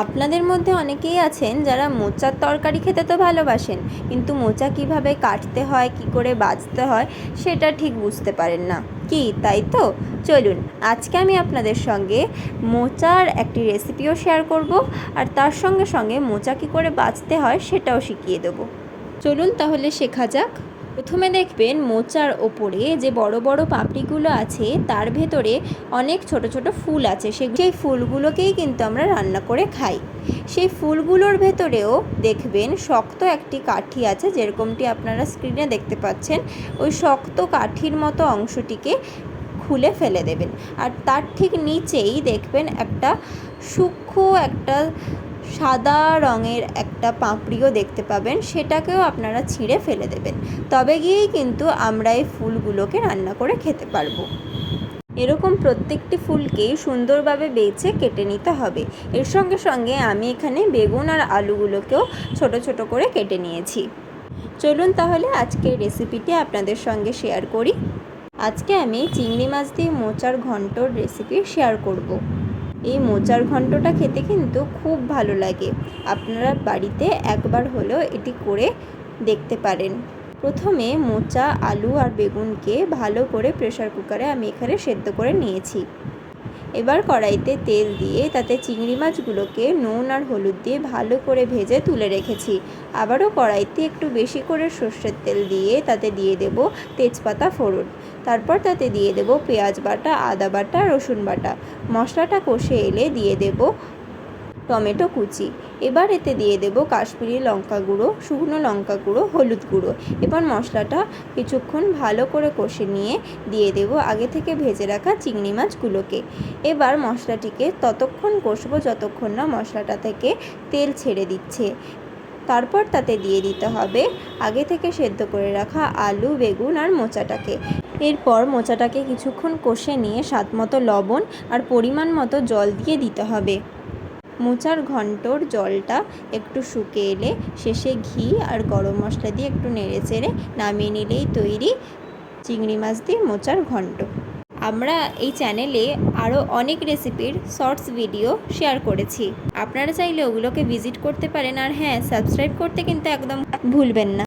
আপনাদের মধ্যে অনেকেই আছেন যারা মোচার তরকারি খেতে তো ভালোবাসেন, কিন্তু মোচা কীভাবে কাটতে হয়, কি করে বাজতে হয়, সেটা ঠিক বুঝতে পারেন না। কি, তাই তো? চলুন, আজকে আমি আপনাদের সঙ্গে মোচার একটি রেসিপিও শেয়ার করব, আর তার সঙ্গে সঙ্গে মোচা কি করে বাছতে হয়, সেটাও শিখিয়ে দেবো। চলুন তাহলে শেখা যাক। প্রথমে দেখবেন মোচার ওপরে যে বড় বড় পাপড়িগুলো আছে, তার ভেতরে অনেক ছোট ছোট ফুল আছে। সেই ফুলগুলোকেই কিন্তু আমরা রান্না করে খাই। সেই ফুলগুলোর ভেতরেও দেখবেন শক্ত একটি কাঠি আছে, যেরকমটি আপনারা স্ক্রিনে দেখতে পাচ্ছেন। ওই শক্ত কাঠির মতো অংশটিকে খুলে ফেলে দেবেন। আর তার ঠিক নিচেই দেখবেন একটা সূক্ষ্ম একটা সাদা রঙের একটা পাপড়িও দেখতে পাবেন, সেটাকেও আপনারা ছিঁড়ে ফেলে দেবেন। তবে গিয়েই কিন্তু আমরা এই ফুলগুলোকে রান্না করে খেতে পারব। এরকম প্রত্যেকটি ফুলকেই সুন্দরভাবে বেছে কেটে নিতে হবে। এর সঙ্গে সঙ্গে আমি এখানে বেগুন আর আলুগুলোকেও ছোট ছোট করে কেটে নিয়েছি। চলুন তাহলে আজকের রেসিপিটি আপনাদের সঙ্গে শেয়ার করি। আজকে আমি চিংড়ি মাছ দিয়ে মোচার ঘন্টর রেসিপি শেয়ার করব। এই মোচার ঘন্টটা খেতে কিন্তু খুব ভালো লাগে। আপনারা বাড়িতে একবার হলেও এটি করে দেখতে পারেন। প্রথমে মোচা, আলু আর বেগুনকে ভালো করে প্রেশার কুকারে আমি এখানে সেদ্ধ করে নিয়েছি। এবার কড়াইতে তেল দিয়ে তাতে চিংড়ি মাছগুলোকে নুন আর হলুদ দিয়ে ভালো করে ভেজে তুলে রেখেছি। আবারও কড়াইতে একটু বেশি করে সর্ষের তেল দিয়ে তাতে দিয়ে দেব তেজপাতা ফোড়ন। তারপর তাতে দিয়ে দেব পেঁয়াজ বাটা, আদা বাটা, রসুন বাটা। মশলাটা কষে এলে দিয়ে দেব টমেটো কুচি। এবার এতে দিয়ে দেব কাশ্মীরি লঙ্কা গুঁড়ো, শুকনো লঙ্কা গুঁড়ো, হলুদ গুঁড়ো। এবার মশলাটা কিছুক্ষণ ভালো করে কষে নিয়ে দিয়ে দেব আগে থেকে ভেজে রাখা চিংড়ি মাছগুলোকে। এবার মশলাটিকে ততক্ষণ কষবো যতক্ষণ না মশলাটা থেকে তেল ছেড়ে দিচ্ছে। তারপর তাতে দিয়ে দিতে হবে আগে থেকে সেদ্ধ করে রাখা আলু, বেগুন আর মোচাটাকে। এরপর মোচাটাকে কিছুক্ষণ কষে নিয়ে স্বাদ মতো লবণ আর পরিমাণ মতো জল দিয়ে দিতে হবে। মোচার ঘন্টর জলটা একটু শুকে এলে শেষে ঘি আর গরম মশলা দিয়ে একটু নেড়ে চেড়ে নামিয়ে নিলেই তৈরি চিংড়ি মাছ দিয়ে মোচার ঘন্ট। আমরা এই চ্যানেলে আরও অনেক রেসিপির শর্টস ভিডিও শেয়ার করেছি। আপনারা চাইলে ওগুলোকে ভিজিট করতে পারেন আর হ্যাঁ সাবস্ক্রাইব করতে কিন্তু একদম ভুলবেন না।